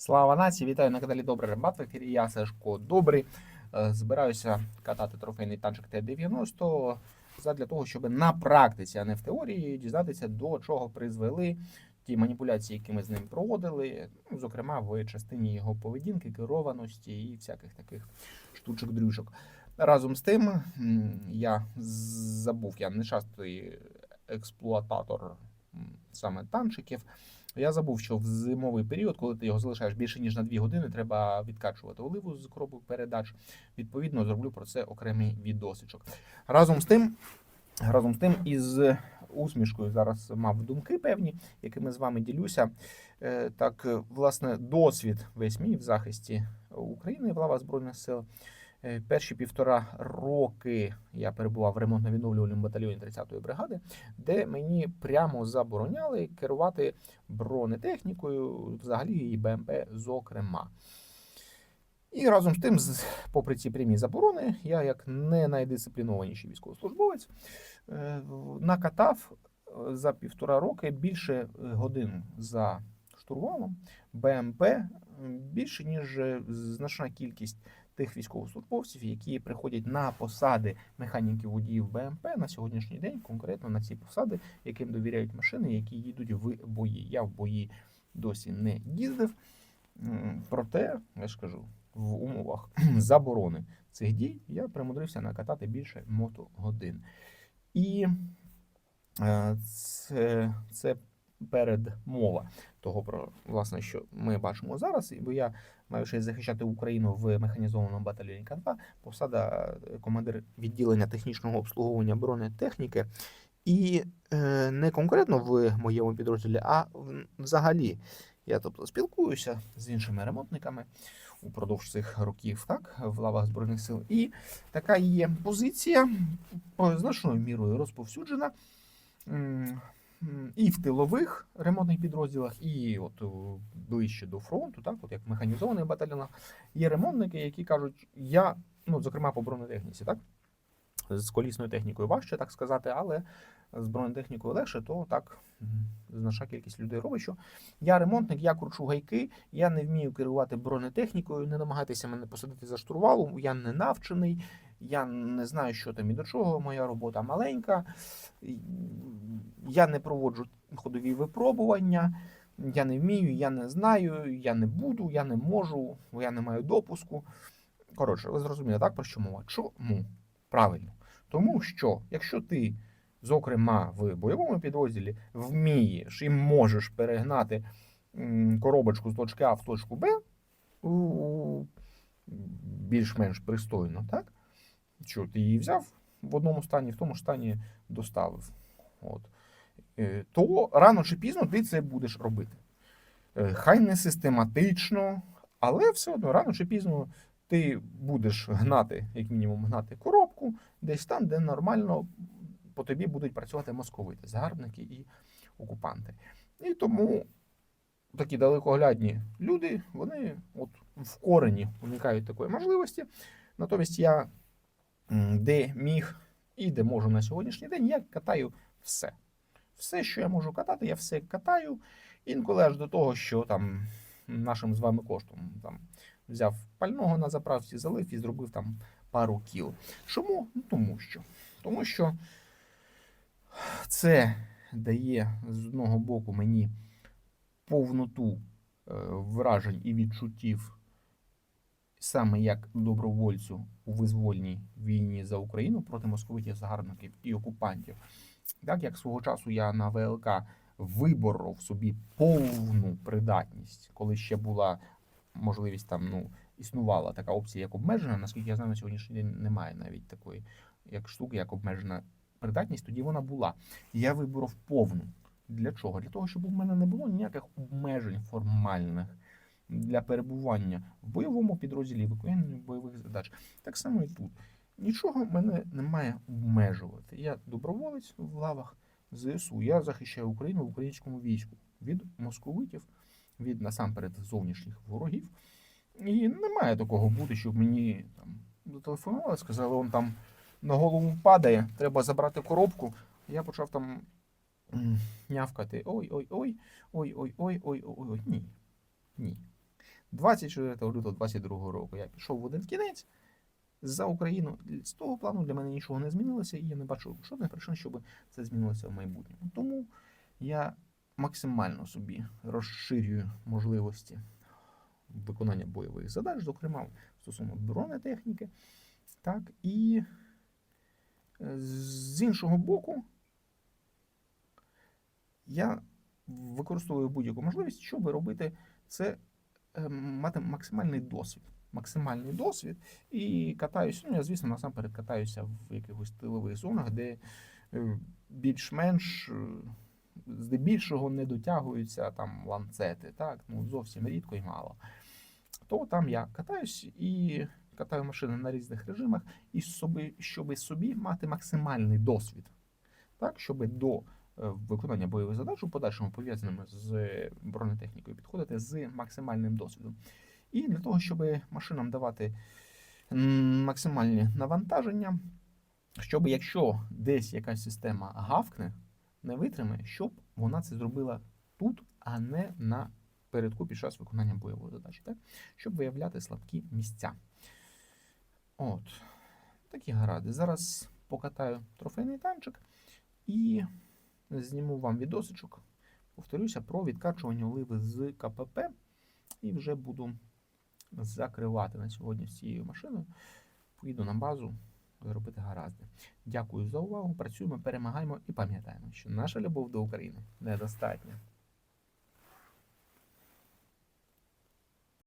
Слава нації! Вітаю на каналі Добрий Рембат. В ефірі я Сашко Добрий. Е, Збираюся катати трофейний танчик Т-90 задля того, щоб на практиці, а не в теорії, дізнатися, до чого призвели ті маніпуляції, які ми з ним проводили, ну, зокрема в частині його поведінки, керованості і всяких таких штучок-дрючок. Разом з тим, я забув, я не частий експлуататор саме танчиків. Я забув, що в зимовий період, коли ти його залишаєш більше ніж на 2 години, треба відкачувати оливу з коробок передач. Відповідно, зроблю про це окремий відосичок. Разом з тим, разом з тим, із усмішкою зараз мав думки певні, якими з вами ділюся. Е, Так, власне, досвід весь мій в захисті України в лава Збройних сил. Е, Перші півтора роки я перебував в ремонтно-відновлювальному батальйоні 30-ї бригади, де мені прямо забороняли керувати бронетехнікою, взагалі і БМП, зокрема. І разом з тим, попри ці прямі заборони, я, як не найдисциплінованіший військовослужбовець, е, накатав е, за півтора роки більше годин за штурвалом БМП, більше, ніж значна кількість тих військовослужбовців, які приходять на посади механіків водіїв БМП на сьогоднішній день, конкретно на ці посади, яким довіряють машини, які їдуть в бої. Я в бої досі не їздив. Проте, я ж кажу, в умовах заборони цих дій я примудрився накатати більше мотогодин. І е, це, це передмова того, про власне, що ми бачимо зараз. Бо я маю ще захищати Україну в механізованому батальйоні К2, посада е, командир відділення технічного обслуговування бронетехніки. І е, не конкретно в моєму підрозділі, а взагалі. Я тобто спілкуюся з іншими ремонтниками упродовж цих років, так, в лавах Збройних сил. І така є позиція значною мірою розповсюджена і в тилових ремонтних підрозділах, і от ближче до фронту, так, от як в механізованих батальйонах, є ремонтники, які кажуть, я, ну, зокрема по бронетехніці, так, з колісною технікою важче так сказати, але з бронетехнікою легше, то так значна кількість людей робить, що я ремонтник, я кручу гайки, я не вмію керувати бронетехнікою, не намагайтеся мене посадити за штурвалом, я не навчений, я не знаю, що там і до чого, моя робота маленька, я не проводжу ходові випробування, я не вмію, я не знаю, я не буду, я не можу, я не маю допуску. Коротше, ви зрозуміли, так про що мова? Чому? Правильно. Тому що, якщо ти, зокрема, в бойовому підрозділі вмієш і можеш перегнати коробочку з точки А в точку Б більш-менш пристойно, так? Що ти її взяв в одному стані, в тому стані доставив. От. Е, То рано чи пізно ти це будеш робити. Е, Хай не систематично, але все одно рано чи пізно ти будеш гнати, як мінімум, гнати коробку десь там, де нормально по тобі будуть працювати московити, загарбники і окупанти. І тому такі далекоглядні люди, вони от в корені уникають такої можливості. Натомість я де міг і де можу на сьогоднішній день, я катаю все. Все, що я можу катати, я все катаю. Інколи аж до того, що там нашим з вами коштом там взяв пального на заправці, залив і зробив там пару кіл. Чому? Ну, тому що. Тому що це дає з одного боку мені повноту е, вражень і відчуттів саме як добровольцю у визвольній війні за Україну проти московитів, загарбників і окупантів. Так як свого часу я на ВЛК виборов собі повну придатність, коли ще була можливість там, ну, існувала така опція, як обмежена. Наскільки я знаю, на сьогоднішній день немає навіть такої як штуки, як обмежена придатність. Тоді вона була. Я виборов повну. Для чого? Для того, щоб у мене не було ніяких обмежень формальних для перебування в бойовому підрозділі, виконання бойових задач. Так само і тут. Нічого мене не має обмежувати. Я доброволець в лавах ЗСУ. Я захищаю Україну в українському війську від московитів, від насамперед зовнішніх ворогів. І немає такого бути, щоб мені там зателефонували, сказали, он там на голову падає, треба забрати коробку. Я почав там нявкати ой-ой-ой, ой-ой-ой, ой-ой-ой. Ні. Ні. 24 лютого 22 року я пішов в один кінець за Україну. З того плану для мене нічого не змінилося, і я не бачу жодних причин, щоб це змінилося в майбутньому. Тому я максимально собі розширюю можливості виконання бойових задач, зокрема стосовно бронетехніки. Так, і е, з іншого боку, я використовую будь-яку можливість, щоб робити це, мати максимальний досвід. Максимальний досвід і катаюся. Ну, я, звісно, насамперед катаюся в якихось тилових зонах, де е, більш-менш е, здебільшого не дотягуються там ланцети, так, ну зовсім рідко і мало. То там я катаюсь і катаю машини на різних режимах, і собі, щоб собі мати максимальний досвід, так, щоб до е, виконання бойових задач у подальшому пов'язаними з бронетехнікою підходити з максимальним досвідом. І для того, щоб машинам давати максимальні навантаження, щоб якщо десь якась система гавкне, не витримає, щоб вона це зробила тут, а не на передку під час виконання бойової задачі, так? щоб виявляти слабкі місця. От, такі гаради. Зараз покатаю трофейний танчик і зніму вам відосичок. Повторюся про відкачування оливи з КПП. І вже буду закривати на сьогодні з цією машиною. Поїду на базу робити гаразди. Дякую за увагу. Працюємо, перемагаємо і пам'ятаємо, що наша любов до України недостатня.